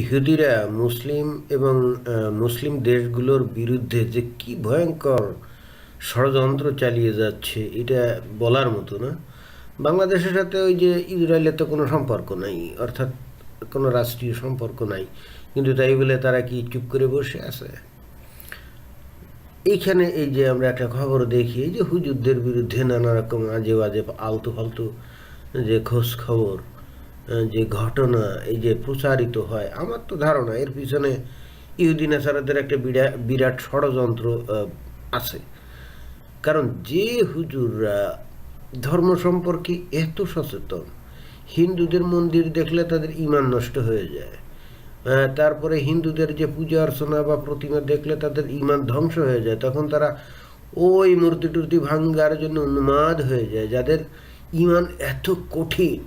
ইহুদিরা মুসলিম এবং মুসলিম দেশগুলোর বিরুদ্ধে যে কি ভয়ঙ্কর ষড়যন্ত্র চালিয়ে যাচ্ছে, এটা বলার মতো না। বাংলাদেশের সাথে ওই যে ইসরায়েলের তো কোনো সম্পর্ক নাই, অর্থাৎ কোনো রাষ্ট্রীয় সম্পর্ক নাই, কিন্তু তাই বলে তারা কি চুপ করে বসে আছে? এইখানে এই যে আমরা একটা খবর দেখি যে হুজুরদের বিরুদ্ধে নানা রকম আজে বাজে আলতু ফালতু যে খোঁজ খবর যে ঘটনা, এই যে প্রচারিত হয়, আমার তো ধারণা এর পিছনে ইহুদিন আসারাদের একটা বিরাট বিরাট ষড়যন্ত্র আছে। কারণ যে হুজুররা ধর্ম সম্পর্কে এত সচেতন, হিন্দুদের মন্দির দেখলে তাদের ইমান নষ্ট হয়ে যায়। তারপরে হিন্দুদের যে পূজা অর্চনা বা প্রতিমা দেখলে তাদের ইমান ধ্বংস হয়ে যায়, তখন তারা ওই মূর্তি টুর্তি ভাঙ্গার জন্য উন্মাদ হয়ে যায়, যাদের ইমান এত কঠিন।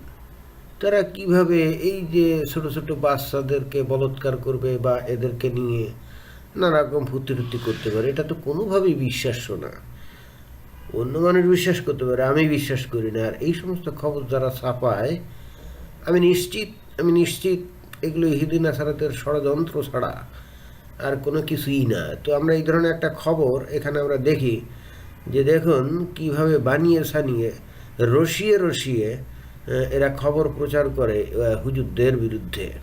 তারা কীভাবে এই যে ছোট ছোট বাচ্চাদেরকে বলৎকার করবে বা এদেরকে নিয়ে নানা রকম ফুর্তি করতে পারে, এটা তো কোনোভাবেই বিশ্বাস্য না। অন্য মানুষ বিশ্বাস করতে পারে, আমি বিশ্বাস করি না। আর এই সমস্ত খবর যারা ছাপায়, আমি নিশ্চিত আমি নিশ্চিত এগুলো ইহুদিন আসারাতের ষড়যন্ত্র ছাড়া আর কোনো কিছুই না। তো আমরা এই ধরনের একটা খবর এখানে আমরা দেখি যে দেখুন কীভাবে বানিয়ে সানিয়ে রসিয়ে রসিয়ে এরা খবর প্রচার করে হুজুরদের বিরুদ্ধে।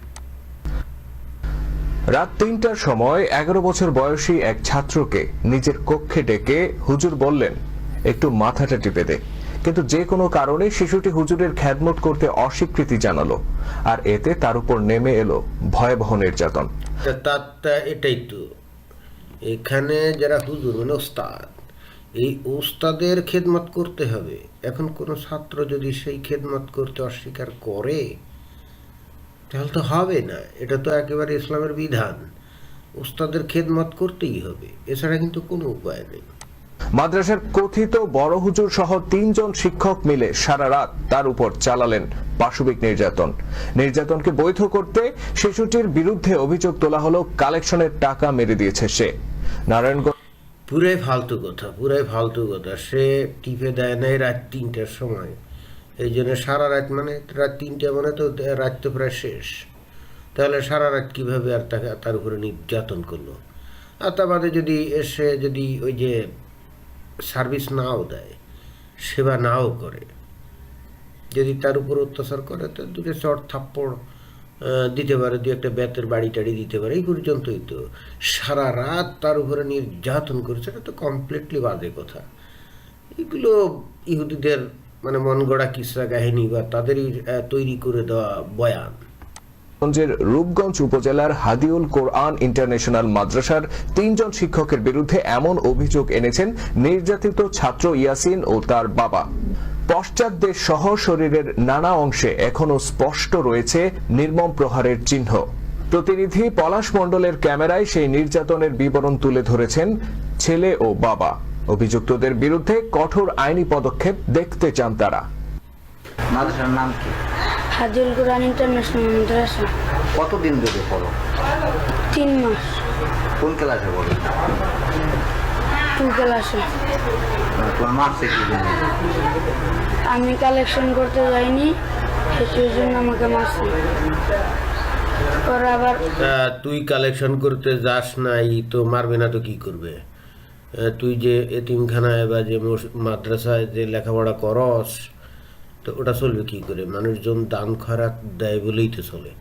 রাত তিনটার সময় এগারো বছর বয়সী এক ছাত্রকে নিজের কক্ষে ডেকে হুজুর বললেন একটু মাথাটা টিপে দে। কিন্তু যে কোনো কারণে শিশুটি হুজুরের খ্যাদমত করতে অস্বীকৃতি জানালো আর এতে তার উপর নেমে এলো ভয়াবহ নির্যাতন। এটাই তো। এখানে যারা হুজুর মানে ওস্তাদ এই ওস্তাদের খেদমত করতে হবে। এখন কোনো ছাত্র যদি সেই খেদমত করতে অস্বীকার করে, তাহলে তো হবে না। এটা তো একেবারে ইসলামের বিধান। ওস্তাদের খেদমত করতেই হবে। এছাড়া কিন্তু কোনো উপায় নেই। মাদ্রাসার কথিত বড় হুজুর সহ তিনজন শিক্ষক মিলে সারা রাত তার উপর চালালেন পাশবিক নির্যাতন। নির্যাতনকে বৈধ করতে শিশুটির বিরুদ্ধে অভিযোগ তোলা হলো, কালেকশনের টাকা মেরে দিয়েছে সে। নারায়ণগঞ্জ পুরাই ফালতু কথা পুরাই ফালতু কথা। সে টিপে দেয় নাই রাত তিনটার সময়। এই জন্য সারা রাত মানে রাত তিনটা মানে তো রাত তো প্রায় শেষ। তাহলে সারা রাত কীভাবে আর তাকে, তার উপরে নির্যাতন করল? আর তা বাদে যদি এসে যদি ওই যে সার্ভিস নাও দেয়, সেবা নাও করে, যদি তার উপর অত্যাচার করে, তো দুটো চট থাপ্পড় দিতে পারে, দু একটা বেতের বাড়ি টাড়ি দিতে পারে, এই পর্যন্তই তো। সারা রাত তার উপরে নির্যাতন করেছে, এটা তো কমপ্লিটলি বাজে কথা। এগুলো ইহুদিদের মানে মন গড়া কিসরা কাহিনী বা তাদেরই তৈরি করে দেওয়া বয়ান। রূপগঞ্জ উপজেলার হাদিউল কোরআন ইন্টারন্যাশনাল মাদ্রাসার তিনজন শিক্ষকের বিরুদ্ধে এমন অভিযোগ এনেছেন নির্যাতিত ছাত্র ইয়াসিন ও তার বাবা। পশ্চাৎদেশ সহ শরীরের নানা অংশে এখনও স্পষ্ট রয়েছে নির্মম প্রহারের চিহ্ন। প্রতিনিধি পলাশ মণ্ডলের ক্যামেরায় সেই নির্যাতনের বিবরণ তুলে ধরেছেন ছেলে ও বাবা। অভিযুক্তদের বিরুদ্ধে কঠোর আইনি পদক্ষেপ দেখতে চান তারা। মাদ্রাসার নাম কি? হাজুল কোরআন ইন্টারন্যাশনাল মাদ্রাসা। কতদিন ধরে পড়ো? তিন মাস। কোন ক্লাসে পড়ো? টু ক্লাসে তোমার মার্কসে কি জন্য আমি কালেকশন করতে যাইনি সেটির জন্য আমাকে মারছে। তুই কালেকশন করতে যাস নাই, তো মারবে না তো কি করবে? তুই যে এতিমখানায় বা যে মাদ্রাসায় যে লেখাপড়া করস, তো ওটা চলবে কি করে? মানুষজন দান খরাক দেয় বলেই তো চলে।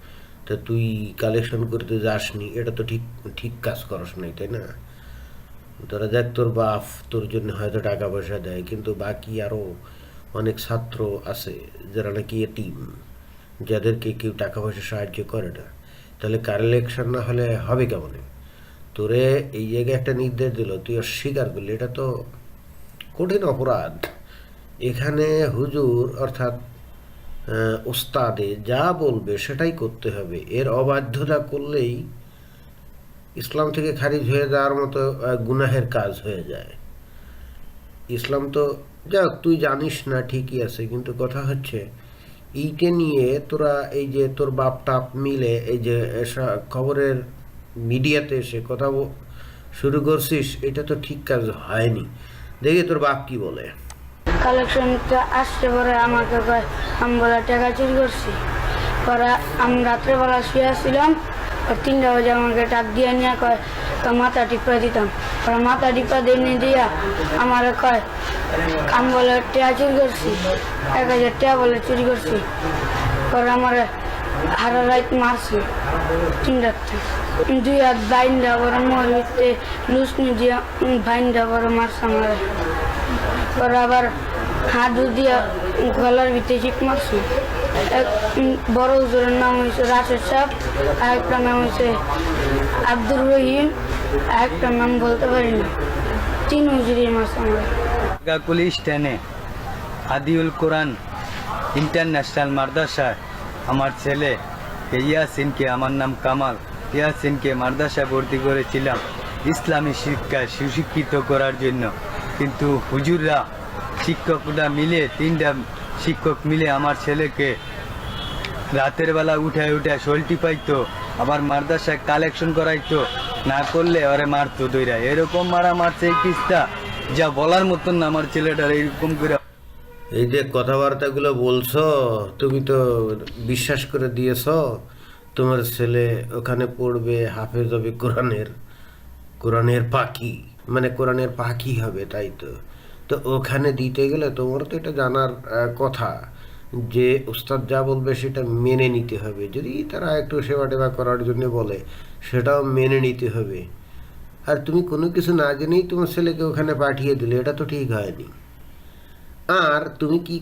তা তুই কালেকশন করতে যাসনি, এটা তো ঠিক ঠিক কাজ করস নাই, তাই না? ধরা যাক তোর বাপ তোর জন্য হয়তো টাকা পয়সা দেয়, কিন্তু বাকি আরও অনেক ছাত্র আছে যারা নাকি টিম যাদেরকে কেউ টাকা পয়সা সাহায্য করে না। তাহলে কালেকশন না হলে হবে কেমন? তোরে এই জায়গায় একটা নির্দেশ দিল, তুই অস্বীকার করলি, এটা তো কঠিন অপরাধ। এখানে হুজুর অর্থাৎ ওস্তাদে যা বলবে সেটাই করতে হবে। এর অবাধ্যতা করলেই ইসলাম থেকে খারিজ হয়ে যাওয়ার মতো গুনাহের কাজ হয়ে যায়। ইসলাম তো, যাক, তুই জানিস না, ঠিকই আছে, কিন্তু কথা হচ্ছে, এইটা নিয়ে তোরা এই যে তোর বাপ টাপ মিলে এই যে খবরের মিডিয়াতে এসে কথা শুরু করছিস, এটা তো ঠিক কাজ হয়নি। দেখি তোর বাপ কি বলে। আসতে পরে আমাকে আমি বলে, টাকা চুরি করছি। পরে আমি রাত্রেবেলা শুয়ে আর তিনটা বাজে আমাকে টাক দিয়ে নিয়ে কয় তো মাথা টিপা দিতাম আর মাথা টিপা দিয়ে দিয়া আমার কয় আমি বলে টেয়া চুরি করছি এক হাজার টেয়া বলে চুরি করছি পরে আমার হারা রাত মারছে তিন রাত্রে দুই হাত বাইন্দা পরে মরিতে লুসনি দিয়া বাইন্দা পরে মারছে আমার পরে আবার হাত দিয়া গলার ভিতরে চিক মারছে বড় হুজুরের নাম হয়েছে রাশেদ সাহেব আরেকটার নাম হয়েছে আব্দুর রহিম আরেকটার নাম বলতে পারি না তিন হুজুরের মারছে আমার। গাকুলি স্ট্যান্ডে আদিউল কোরআন ইন্টারন্যাশনাল মাদ্রাসায় আমার ছেলে ইয়াসিনকে, আমার নাম কামাল, ইয়াসিনকে মাদ্রাসায় ভর্তি করেছিলাম ইসলামী শিক্ষায় সুশিক্ষিত করার জন্য। কিন্তু হুজুররা শিক্ষকরা মিলে, তিনটা শিক্ষক মিলে আমার ছেলেকে রাতের বেলা উঠে উঠে শোলটি পাইতো, আবার মাদ্রাসায় কালেকশন করাইতো, না করলে ওরে মারতো দইরা। এরকম মারা মারছে এই কিস্তা, যা বলার মতন না আমার ছেলেটার, এরকম করে। এই যে কথাবার্তাগুলো বলছো, তুমি তো বিশ্বাস করে দিয়েছ, তোমার ছেলে ওখানে পড়বে হাফেজ হবে কোরআনের কোরআনের পাখি মানে কোরআনের পাখি হবে, তাই তো। তো ওখানে দিতে গেলে তোমার তো এটা জানার কথা যে উস্তাদ যা বলবে সেটা মেনে নিতে হবে। যদি তারা একটু সেবা টেবা করার জন্য বলে, সেটাও মেনে নিতে হবে। আর তুমি কোনো কিছু না জেনেই তোমার ছেলেকে ওখানে পাঠিয়ে দিলে, এটা তো ঠিক হয়নি। আর তুমি কি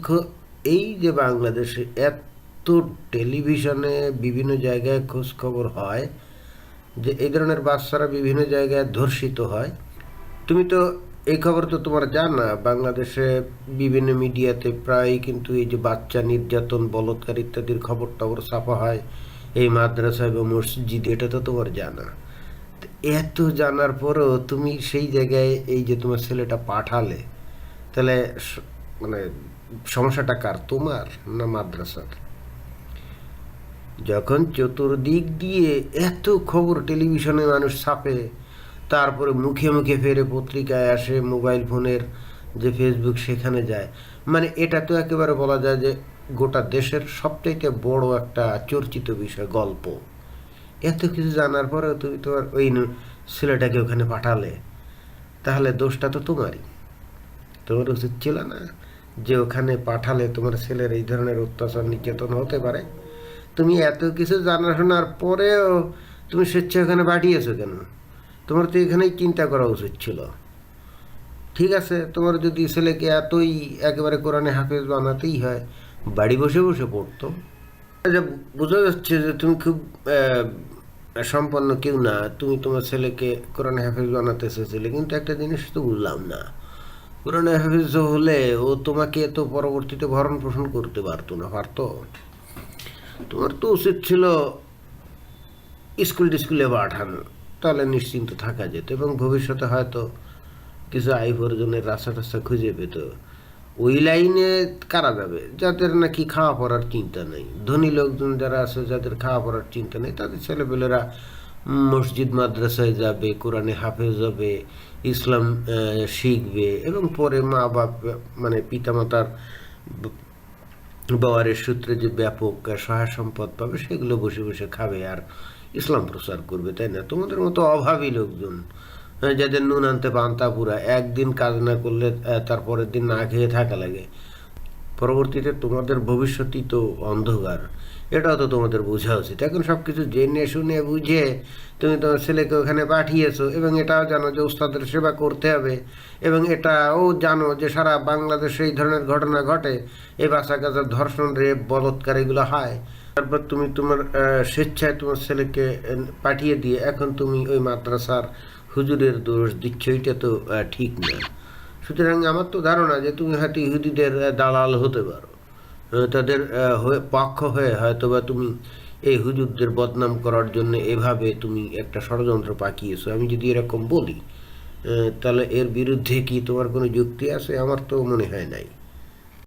এই যে বাংলাদেশে এত টেলিভিশনে বিভিন্ন জায়গায় খোঁজ খবর হয় যে এই ধরনের বাচ্চারা বিভিন্ন জায়গায় ধর্ষিত হয়, তুমি তো এই খবর তো তোমার জানা, বাংলাদেশে বিভিন্ন মিডিয়াতে প্রায় কিন্তু এই যে বাচ্চা নির্যাতন, বলৎকার ইত্যাদির খবর টবর ছাপা হয় এই মাদ্রাসা এবং মসজিদ, এটা তো তোমার জানা। এত জানার পরেও তুমি সেই জায়গায় এই যে তোমার ছেলেটা পাঠালে, তাহলে মানে সমস্যাটা কার, তোমার না মাদ্রাসার? যখন চতুর্দিক দিয়ে এত খবর টেলিভিশনে মানুষ ছাপে তারপরে মুখে মুখে ফেরে পত্রিকায় আসে, মোবাইল ফোনের যে ফেসবুক সেখানে যায়। মানে এটা তো একেবারে বলা যায় যে গোটা দেশের সবচাইতে বড় একটা চর্চিত বিষয়, গল্প। এত কিছু জানার পরেও তুমি তোমার ওই ছেলেটাকে ওখানে পাঠালে। তাহলে দোষটা তো তোমারই। তোমার উচিত ছিল না যে ওখানে পাঠালে তোমার ছেলের এই ধরনের অত্যাচার নির্যাতন হতে পারে। তুমি এত কিছু জানাশোনার পরেও তুমি স্বেচ্ছা ওখানে পাঠিয়েছো কেন? তোমার তো এখানেই চিন্তা করা উচিত ছিল। ঠিক আছে, তোমার যদি ছেলেকে এতই একেবারে কোরআনে হাফেজ বানাতেই হয়, বাড়ি বসে বসে পড়তো। যে বোঝা যাচ্ছে যে তুমি খুব সম্পন্ন কেউ না, তুমি তোমার ছেলেকে কোরআনে হাফেজ বানাতে চেয়েছিলে কিন্তু একটা জিনিস তো বুঝলাম না। কোরআনে হাফেজ হলে ও তোমাকে তো পরবর্তীতে ভরণ পোষণ করতে পারতো না, পারতো? তোমার তো উচিত ছিল স্কুল টিস্কুলে পাঠানো। তাহলে নিশ্চিন্ত থাকা যেত এবং ভবিষ্যতে হয়তো কিছু আয় উপার্জনের রাস্তা টাস্তা খুঁজে পেত। ওই লাইনে কারা যাবে? যাদের নাকি খাওয়া পড়ার চিন্তা নেই। ধনী লোকজন যারা আছে, যাদের খাওয়া পড়ার চিন্তা নেই, তাদের ছেলেপেলেরা মসজিদ, মাদ্রাসায় যাবে, কোরআনে হাফেজ হবে, ইসলাম শিখবে এবং পরে মা বাপ মানে পিতামাতার ব- বাবারের সূত্রে যে ব্যাপক সহায় সম্পদ পাবে, সেগুলো বসে বসে খাবে আর ইসলাম প্রচার করবে, তাই না? তোমাদের মতো অভাবী লোকজন যাদের নুন আনতে পান্তা পুরা একদিন কাজ না করলে তারপরের তার পরের দিন না খেয়ে থাকা লাগে। পরবর্তীতে তোমাদের ভবিষ্যতই তো অন্ধকার। এটাও তো তোমাদের বোঝা উচিত। এখন সব কিছু জেনে শুনে বুঝে তুমি তোমার ছেলেকে ওখানে পাঠিয়েছো এবং এটাও জানো যে উস্তাদের সেবা করতে হবে এবং এটাও জানো যে সারা বাংলাদেশে এই ধরনের ঘটনা ঘটে। এই বাচ্চা কাচ্চার ধর্ষণ, রেপ, বলৎকার এগুলো হয়। তারপর তুমি তোমার স্বেচ্ছায় তোমার ছেলেকে পাঠিয়ে দিয়ে এখন তুমি ওই মাদ্রাসার হুজুরের দোষ দিচ্ছ, এটা তো ঠিক না। সুতরাং আমার তো ধারণা যে তুমি হয়তো ইহুদিদের দালাল হতে পারো। তাদের পক্ষ হয়ে হয়তো বা তুমি এই হুজুরদের বদনাম করার জন্য এভাবে তুমি একটা ষড়যন্ত্র পাকিয়েছো। আমি যদি এরকম বলি তাহলে এর বিরুদ্ধে কি তোমার কোনো যুক্তি আছে? আমার তো মনে হয় নাই।